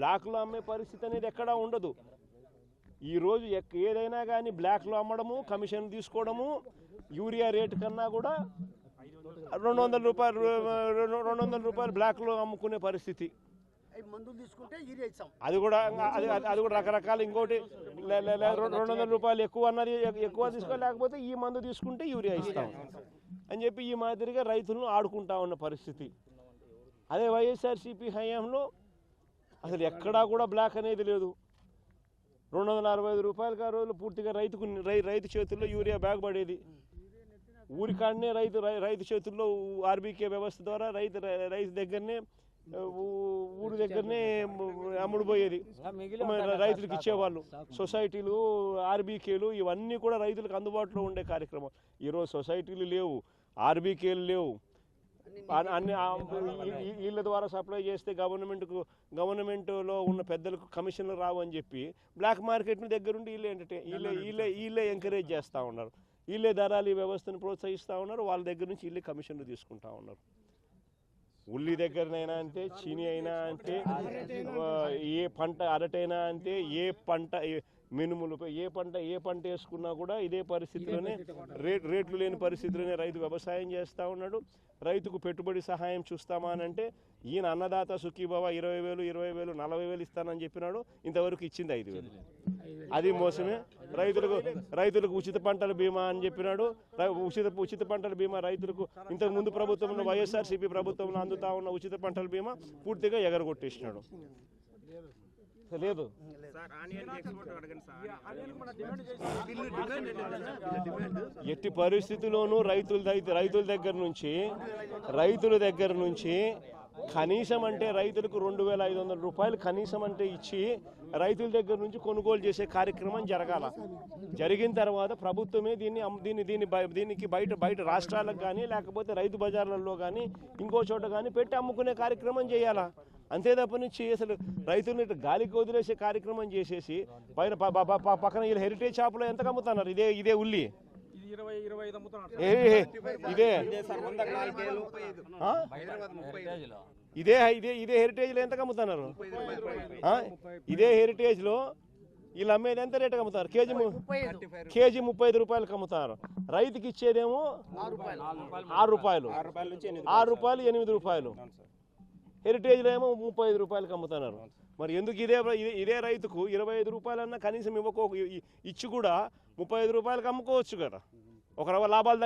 బ్లాక్లో అమ్మే పరిస్థితి అనేది ఎక్కడా ఉండదు. ఈరోజు ఎక్ ఏదైనా కానీ బ్లాక్లో అమ్మడము కమిషన్ తీసుకోవడము యూరియా రేటు కన్నా కూడా రెండు వందల రూపాయలు రెండు వందల రూపాయలు బ్లాక్లో అమ్ముకునే పరిస్థితి. అది కూడా అది కూడా రకరకాల ఇంకోటి రెండు వందల రూపాయలు ఎక్కువ అన్నది ఎక్- ఎక్కువ తీసుకోలేకపోతే ఈ మందు తీసుకుంటే యూరియా ఇస్తాం. అని చెప్పి ఈ మాదిరిగా రైతులను ఆడుకుంటా ఉన్న పరిస్థితి. అదే వైఎస్ఆర్సీపీ హయాంలో అసలు ఎక్కడా కూడా బ్లాక్ అనేది లేదు. రెండు వందల అరవై ఐదు రూపాయలకి ఆ రోజులు పూర్తిగా రైతుకు రైతు చేతుల్లో యూరియా బ్యాగ్ పడేది. ఊరికాడనే రైతు రై- రైతు చేతుల్లో ఆర్బీకే వ్యవస్థ ద్వారా రైతు రైతు దగ్గరనే ఊరి దగ్గరనే అమ్ముడుపోయేది. మన రైతులకు ఇచ్చేవాళ్ళు. సొసైటీలు ఆర్బీకేలు ఇవన్నీ కూడా రైతులకు అందుబాటులో ఉండే కార్యక్రమం. ఈరోజు సొసైటీలు లేవు ఆర్బీకేలు లేవు. అన్ని ఈ- ఈ- వీళ్ళ ద్వారా సప్లై చేస్తే గవర్నమెంట్కు గవర్నమెంట్లో ఉన్న పెద్దలకు కమిషన్లు రావు అని చెప్పి బ్లాక్ మార్కెట్ దగ్గరుండి వీళ్ళే ఎంటర్టైన్ వీళ్ళే వీళ్ళే వీళ్ళే ఎంకరేజ్ చేస్తూ ఉన్నారు. వీళ్ళే దళాలి వ్యవస్థను ప్రోత్సహిస్తూ ఉన్నారు. వాళ్ళ దగ్గర నుంచి వీళ్ళే కమిషన్లు తీసుకుంటా ఉన్నారు. ఉల్లి దగ్గరనైనా అంతే చీని అయినా అంతే ఏ పంట అరటైనా అంతే ఏ పంట మినుములు ఏ పంట ఏ పంట వేసుకున్నా కూడా ఇదే పరిస్థితిలోనే రేట్ రేట్లు లేని పరిస్థితిలోనే రైతు వ్యవసాయం చేస్తూ ఉన్నాడు. రైతుకు పెట్టుబడి సహాయం చూస్తామా అని అంటే ఈయన అన్నదాత సుఖీభవ ఇరవై వేలు ఇరవై వేలు నలభై వేలు ఇస్తానని చెప్పినాడు. ఇంతవరకు ఇచ్చింది ఐదు వేలు. అది మోసమే. రైతులకు రైతులకు ఉచిత పంటల బీమా అని చెప్పినాడు. ఉచిత ఉచిత పంటల బీమా రైతులకు ఇంతకు ముందు ప్రభుత్వంలో వైఎస్ఆర్సీపీ ప్రభుత్వంలో అందుతా ఉన్న ఉచిత పంటల బీమా పూర్తిగా ఎగరగొట్టేసినాడు. లేదు. ఎట్టి పరిస్థితిలోనూ రైతుల రైతుల దగ్గర నుంచి రైతుల దగ్గర నుంచి కనీసం అంటే రైతులకు రెండు వేల ఐదు వందల రూపాయలు కనీసం అంటే ఇచ్చి రైతుల దగ్గర నుంచి కొనుగోలు చేసే కార్యక్రమం జరగాల. జరిగిన తర్వాత ప్రభుత్వమే దీన్ని దీన్ని దీన్ని దీనికి బయట బయట రాష్ట్రాలకు కానీ లేకపోతే రైతు బజార్లలో కానీ ఇంకో చోట కానీ పెట్టి అమ్ముకునే కార్యక్రమం చేయాలా. అంతే తప్ప నుంచి అసలు రైతులను ఇట్లా గాలికి వదిలేసే కార్యక్రమం చేసేసి పైన పక్కన వీళ్ళు హెరిటేజ్ షాపులో ఎంత అమ్ముతున్నారు? ఇదే ఇదే ఉల్లి. ఇది? ఇదే ఇదే ఇదే ఇదే హెరిటేజ్లో ఎంత అమ్ముతున్నారు? ఇదే హెరిటేజ్లో వీళ్ళు అమ్మేది ఎంత రేటుకి అమ్ముతారు? కేజీ ము- కేజీ ముప్పై ఐదు రూపాయలకి అమ్ముతారు. రైతుకి ఇచ్చేదేమో ఆరు రూపాయలు. ఆరు రూపాయలు. ఎనిమిది రూపాయలు హెరిటేజ్లో ఏమో ముప్పై ఐదు రూపాయలకి అమ్ముతున్నారు. మరి ఎందుకు ఇదే ఇదే- రైతుకు ఇరవై ఐదు రూపాయలన్నా కనీసం ఇవ్వకో ఇచ్చి కూడా ముప్పై ఐదు రూపాయలకి అమ్ముకోవచ్చు కదా. ఒక లాభాలు